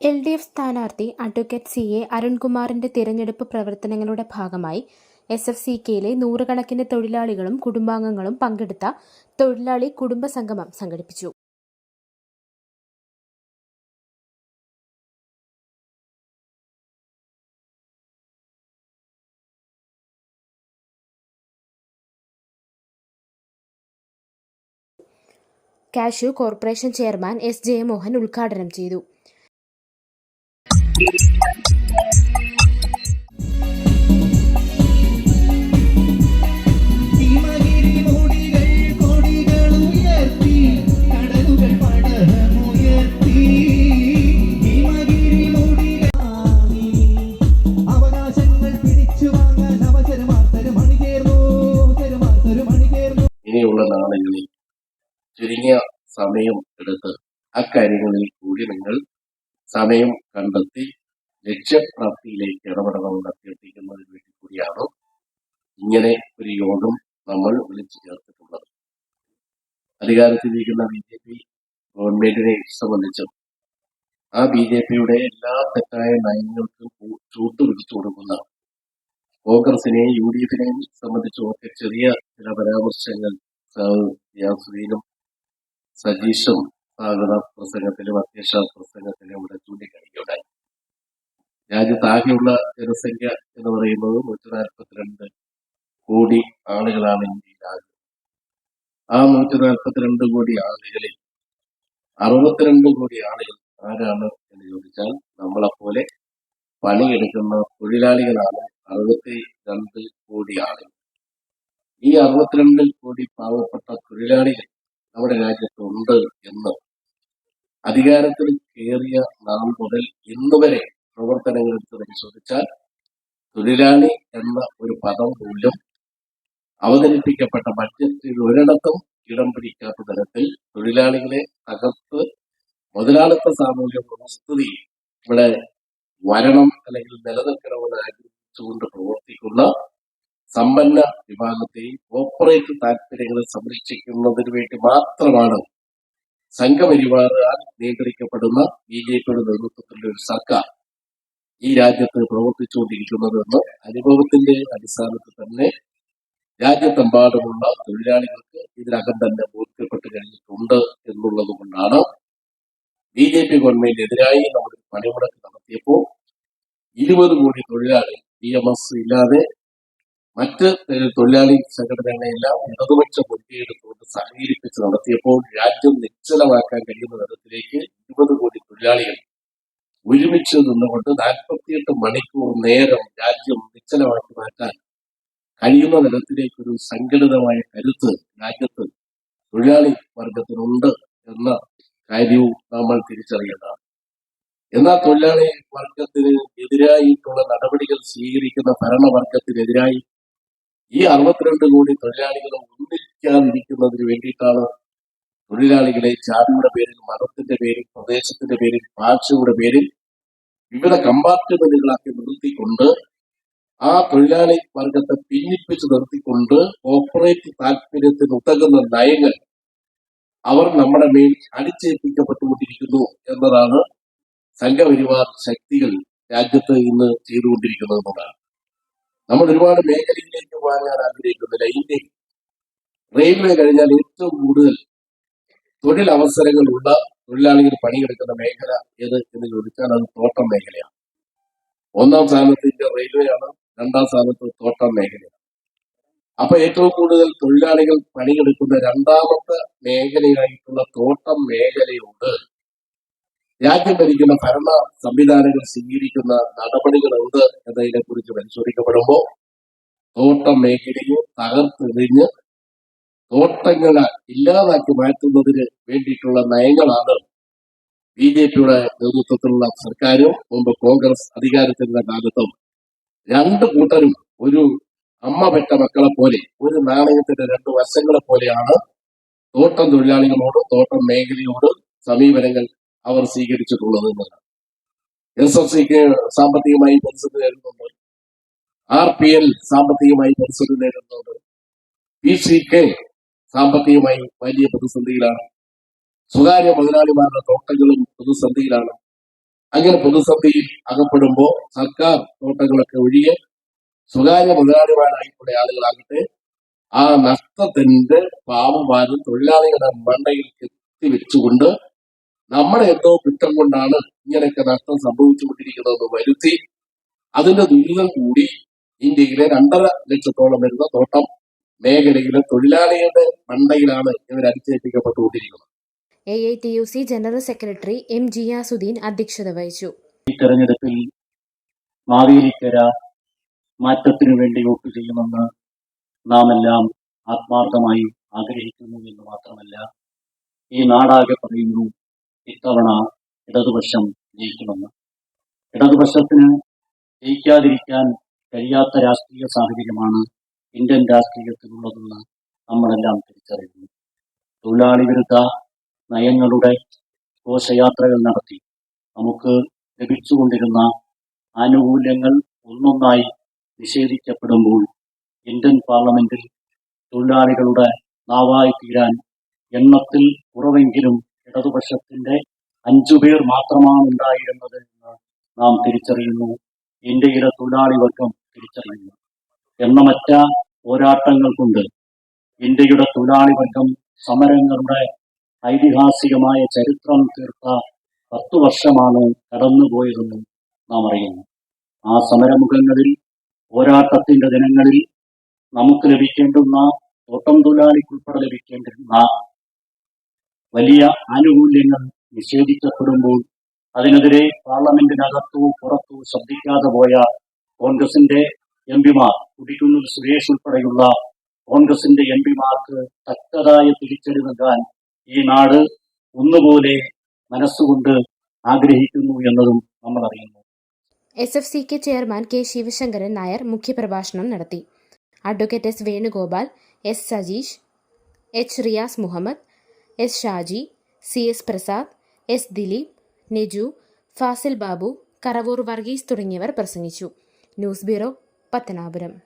L D F സ്ഥാനാർത്ഥി advocate C A അരുൺകുമാറിന്റെ തിരഞ്ഞെടുപ്പ് പ്രവർത്തനങ്ങളുടെ ഭാഗമായി എസ് എഫ് സി കെയിലെ നൂറുകണക്കിന് തൊഴിലാളികളും കുടുംബാംഗങ്ങളും പങ്കെടുത്ത തൊഴിലാളി കുടുംബ സംഗമം സംഘടിപ്പിച്ചു. Cashew corporation chairman S Jayamohan ഉദ്ഘാടനം ചെയ്തു. ഇനിയുള്ള നാളുകളിൽ ചുരുങ്ങിയ സമയം എടുത്ത് അക്കാര്യങ്ങളിൽ കൂടി നിങ്ങൾ സമയം കണ്ടെത്തി ലക്ഷ്യപ്രാപ്തിയിലേക്ക് ഇടപെടണമെന്ന് അഭ്യർത്ഥിക്കുന്നതിന് വേണ്ടി കൂടിയാണ് ഇങ്ങനെ ഒരു യോഗം നമ്മൾ വിളിച്ചു ചേർത്തിട്ടുള്ളത്. അധികാരത്തിലിരിക്കുന്ന ബി ജെ പി ഗവൺമെന്റിനെ സംബന്ധിച്ചും ആ ബി ജെ പിയുടെ എല്ലാ തെറ്റായ നയങ്ങൾക്കും ചൂട്ട് പിടിച്ചു കൊടുക്കുന്ന കോൺഗ്രസിനെയും യു ഡി എഫിനെയും സംബന്ധിച്ചും ഒക്കെ ചെറിയ ചില പരാമർശങ്ങൾ യാസുദീനും സജീഷും സ്വാഗത പ്രസംഗത്തിലും അധ്യക്ഷ പ്രസംഗത്തിലും ഇവിടെ ചൂണ്ടിക്കാണിക്കുകയുണ്ടായി. രാജ്യത്താകെയുള്ള ജനസംഖ്യ എന്ന് പറയുന്നത് നൂറ്റി നാൽപ്പത്തിരണ്ട് കോടി ആളുകളാണ് ഇന്ത്യയിലാകെ ആ നൂറ്റി നാൽപ്പത്തിരണ്ട് കോടി ആളുകളിൽ അറുപത്തിരണ്ട് കോടി ആളുകൾ ആരാണ് എന്ന് ചോദിച്ചാൽ നമ്മളെപ്പോലെ പണിയെടുക്കുന്ന തൊഴിലാളികളാണ് അറുപത്തി രണ്ട് കോടി ആളുകൾ. ഈ അറുപത്തിരണ്ട് കോടി പാവപ്പെട്ട തൊഴിലാളികൾ നമ്മുടെ രാജ്യത്തുണ്ട് എന്ന് അധികാരത്തിൽ കയറിയ നാൾ മുതൽ ഇന്ന് വരെ പ്രവർത്തനങ്ങൾ പരിശോധിച്ചാൽ തൊഴിലാളി എന്ന ഒരു പദം പോലും അവതരിപ്പിക്കപ്പെട്ട ബഡ്ജറ്റിൽ ഒരിടത്തും ഇടം പിടിക്കാത്ത തരത്തിൽ തൊഴിലാളികളെ തകർത്ത് മുതലാളിത്ത സാമൂഹ്യ വ്യവസ്ഥിതി ഇവിടെ വരണം അല്ലെങ്കിൽ നിലനിൽക്കണമെന്ന് ആഗ്രഹിച്ചുകൊണ്ട് പ്രവർത്തിക്കുന്ന സമ്പന്ന വിഭാഗത്തെയും കോർപ്പറേറ്റ് താല്പര്യങ്ങളെ സംരക്ഷിക്കുന്നതിന് വേണ്ടി മാത്രമാണ് സംഘപരിവാറാൽ നിയന്ത്രിക്കപ്പെടുന്ന ബി ജെ പിയുടെ നേതൃത്വത്തിലുള്ള ഒരു സർക്കാർ ഈ രാജ്യത്ത് പ്രവർത്തിച്ചുകൊണ്ടിരിക്കുന്നതെന്ന് അനുഭവത്തിന്റെ അടിസ്ഥാനത്തിൽ തന്നെ രാജ്യത്തെമ്പാടുമുള്ള തൊഴിലാളികൾക്ക് ഇതിനകം തന്നെ ബോധ്യപ്പെട്ട് കഴിഞ്ഞിട്ടുണ്ട് എന്നുള്ളത് കൊണ്ടാണ് ബി ജെ പി ഗവൺമെന്റിനെതിരായി നമ്മൾ പണിമുടക്ക് നടത്തിയപ്പോൾ ഇരുപത് കോടി തൊഴിലാളി ഇ എം എസ് ഇല്ലാതെ മറ്റ് തൊഴിലാളി സംഘടനകളെല്ലാം ഇടതുപക്ഷ മുൻകൈയെടുത്തുകൊണ്ട് സഹകരിപ്പിച്ച് നടത്തിയപ്പോൾ രാജ്യം നിശ്ചലമാക്കാൻ കഴിയുന്ന തരത്തിലേക്ക് ഇരുപത് കോടി തൊഴിലാളികൾ ഒരുമിച്ച് നിന്നുകൊണ്ട് നാൽപ്പത്തിയെട്ട് മണിക്കൂർ നേരം രാജ്യം നിശ്ചലമാക്കി മാറ്റാൻ കഴിയുന്ന തരത്തിലേക്ക് ഒരു സംഘടിതമായ കരുത്ത് രാജ്യത്ത് തൊഴിലാളി വർഗത്തിനുണ്ട് എന്ന കാര്യവും നമ്മൾ തിരിച്ചറിയേണ്ടതാണ്. എന്നാൽ തൊഴിലാളി വർഗത്തിന് എതിരായിട്ടുള്ള നടപടികൾ സ്വീകരിക്കുന്ന ഭരണവർഗത്തിനെതിരായി ഈ അറുപത്തിരണ്ട് കോടി തൊഴിലാളികളെ ഒന്നിക്കാതിരിക്കുന്നതിന് വേണ്ടിയിട്ടാണ് തൊഴിലാളികളെ ജാതിയുടെ പേരിൽ മതത്തിന്റെ പേരിൽ പ്രദേശത്തിന്റെ പേരിൽ ഭാഷയുടെ പേരിൽ വിവിധ കമ്പാർട്ട്മെന്റുകളാക്കി നിർത്തിക്കൊണ്ട് ആ തൊഴിലാളി വർഗത്തെ പിന്നിപ്പിച്ച് നിർത്തിക്കൊണ്ട് കോർപ്പറേറ്റ് താല്പര്യത്തിന് ഉതകുന്ന നയങ്ങൾ അവർ നമ്മുടെ മേൽ അടിച്ചേൽപ്പിക്കപ്പെട്ടുകൊണ്ടിരിക്കുന്നു എന്നതാണ് സംഘപരിവാർ ശക്തികൾ രാജ്യത്ത് ഇന്ന് ചെയ്തുകൊണ്ടിരിക്കുന്നത് എന്നതാണ് നമ്മൾ ഒരുപാട് മേഖലയിലേക്ക് പോകാൻ ഞാൻ ആഗ്രഹിക്കുന്നില്ല ഇന്ത്യയിൽ റെയിൽവേ കഴിഞ്ഞാൽ ഏറ്റവും കൂടുതൽ തൊഴിലവസരങ്ങളുള്ള തൊഴിലാളികൾ പണിയെടുക്കുന്ന മേഖല ഏത് എന്ന് ചോദിച്ചാൽ അത് തോട്ടം മേഖലയാണ്. ഒന്നാം സ്ഥാനത്ത് ഇന്ത്യ റെയിൽവേയാണ് രണ്ടാം സ്ഥാനത്ത് തോട്ടം മേഖലയാണ്. അപ്പൊ ഏറ്റവും കൂടുതൽ തൊഴിലാളികൾ പണിയെടുക്കുന്ന രണ്ടാമത്തെ മേഖലയായിട്ടുള്ള തോട്ടം മേഖലയുണ്ട് രാജ്യം ഭരിക്കുന്ന ഭരണ സംവിധാനങ്ങൾ സ്വീകരിക്കുന്ന നടപടികൾ എന്ത് എന്നതിനെ കുറിച്ച് പരിശോധിക്കപ്പെടുമ്പോൾ തോട്ടം മേഖലയെ തകർത്തെറിഞ്ഞ് തോട്ടങ്ങളെ ഇല്ലാതാക്കി മാറ്റുന്നതിന് വേണ്ടിയിട്ടുള്ള നയങ്ങളാണ് ബി ജെ പിയുടെ നേതൃത്വത്തിലുള്ള സർക്കാരും മുമ്പ് കോൺഗ്രസ് അധികാരത്തിലുള്ള കാലത്തും രണ്ട് കൂട്ടരും ഒരു അമ്മ പെട്ട മക്കളെ പോലെ ഒരു നാണയത്തിന്റെ രണ്ട് വശങ്ങളെ പോലെയാണ് തോട്ടം തൊഴിലാളികളോട് തോട്ടം മേഖലയോട് സമീപനങ്ങൾ അവർ സ്വീകരിച്ചിട്ടുള്ളത് എന്നതാണ് എസ് എഫ് സിക്ക് സാമ്പത്തികമായി പരിസ്ഥിതി നേരിടുന്നുണ്ട് ആർ പി എൽ സാമ്പത്തികമായി പരിസ്ഥിതി നേരിടുന്നുണ്ട് പി സി കെ സാമ്പത്തികമായി വലിയ പ്രതിസന്ധിയിലാണ് സ്വകാര്യ മുതലാളിമാരുടെ തോട്ടങ്ങളും പ്രതിസന്ധിയിലാണ്. അങ്ങനെ പ്രതിസന്ധിയിൽ അകപ്പെടുമ്പോൾ സർക്കാർ തോട്ടങ്ങളൊക്കെ ഒഴികെ സ്വകാര്യ മുതലാളിമാരായിട്ടുള്ള ആളുകളാകട്ടെ ആ നഷ്ടത്തിന്റെ പാവഭാരം തൊഴിലാളികളുടെ മണ്ടയിൽ എത്തിവെച്ചുകൊണ്ട് നമ്മുടെ എന്തോ കുറ്റം കൊണ്ടാണ് ഇങ്ങനെയൊക്കെ നഷ്ടം സംഭവിച്ചുകൊണ്ടിരിക്കുന്നതെന്ന് വരുത്തി അതിന്റെ ദുരിതം കൂടി ഇന്ത്യയിലെ രണ്ടര ലക്ഷത്തോളം വരുന്ന തോട്ടം മേഖലയിലെ തൊഴിലാളികളുടെ മണ്ടയിലാണ് ഇവർ അടിച്ചേൽപ്പിക്കപ്പെട്ടുകൊണ്ടിരിക്കുന്നത് A I T U C general secretary M Jiyasudheen അധ്യക്ഷത വഹിച്ചു. ഈ തെരഞ്ഞെടുപ്പിൽ മാവേലിക്കര മാറ്റത്തിനു വേണ്ടി വോട്ട് ചെയ്യുമെന്ന് നാം എല്ലാം ആത്മാർത്ഥമായി ആഗ്രഹിക്കുന്നു എന്ന് മാത്രമല്ല ഈ നാടാകെ പറയുന്നു ഇത്തവണ ഇടതുപക്ഷം ജയിക്കുമെന്ന്. ഇടതുപക്ഷത്തിന് ജയിക്കാതിരിക്കാൻ കഴിയാത്ത രാഷ്ട്രീയ സാഹചര്യമാണ് ഇന്ത്യൻ രാഷ്ട്രീയത്തിലുള്ളതെന്ന് നമ്മളെല്ലാം തിരിച്ചറിയുന്നു. തൊഴിലാളി വിരുദ്ധ നയങ്ങളുടെ ഘോഷയാത്രകൾ നടത്തി നമുക്ക് ലഭിച്ചുകൊണ്ടിരുന്ന ആനുകൂല്യങ്ങൾ ഒന്നൊന്നായി നിഷേധിക്കപ്പെടുമ്പോൾ ഇന്ത്യൻ പാർലമെന്റിൽ തൊഴിലാളികളുടെ നാവായി തീരാൻ എണ്ണത്തിൽ കുറവെങ്കിലും ഇടതുപക്ഷത്തിന്റെ അഞ്ചുപേർ മാത്രമാണ് ഉണ്ടായിരുന്നത് എന്ന് നാം തിരിച്ചറിയുന്നു. ഇന്ത്യയിലെ തൊഴിലാളി വർഗം തിരിച്ചറിയുന്നു. എണ്ണമറ്റ പോരാട്ടങ്ങൾ കൊണ്ട് ഇന്ത്യയുടെ തൊഴിലാളി വർഗം സമരങ്ങളുടെ ഐതിഹാസികമായ ചരിത്രം തീർത്ത പത്തു വർഷമാണ് കടന്നുപോയതെന്നും നാം അറിയുന്നു. ആ സമരമുഖങ്ങളിൽ പോരാട്ടത്തിന്റെ ദിനങ്ങളിൽ നമുക്ക് ലഭിക്കേണ്ടുന്ന തോട്ടം തൊഴിലാളിക്കുൾപ്പെടെ ലഭിക്കേണ്ടിരുന്ന വലിയ ആനുകൂല്യങ്ങൾ നിഷേധിക്കപ്പെടുമ്പോൾ അതിനെതിരെ പാർലമെന്റിനകത്തോ പുറത്തോ ശ്രദ്ധിക്കാതെ പോയ കോൺഗ്രസിന്റെ എം പിമാർ കുടിക്കുന്നിൽ സുരേഷ് ഉൾപ്പെടെയുള്ള കോൺഗ്രസിന്റെ എം പിമാർക്ക് തക്കതായ തിരിച്ചടി നൽകാൻ ഈ നാട് ഒന്നുപോലെ മനസ്സുകൊണ്ട് ആഗ്രഹിക്കുന്നു എന്നതും നമ്മൾ അറിയുന്നു. S F C K chairman K Sivasankaran Nair മുഖ്യപ്രഭാഷണം നടത്തി. Advocate S Venugopal S Sajeesh H Riyas Muhammad S Shaji C S Prasad S Dileep Neju Fasil Babu Karavoor Varghese തുടങ്ങിയവർ പ്രസംഗിച്ചു. News bureau Pathanapuram.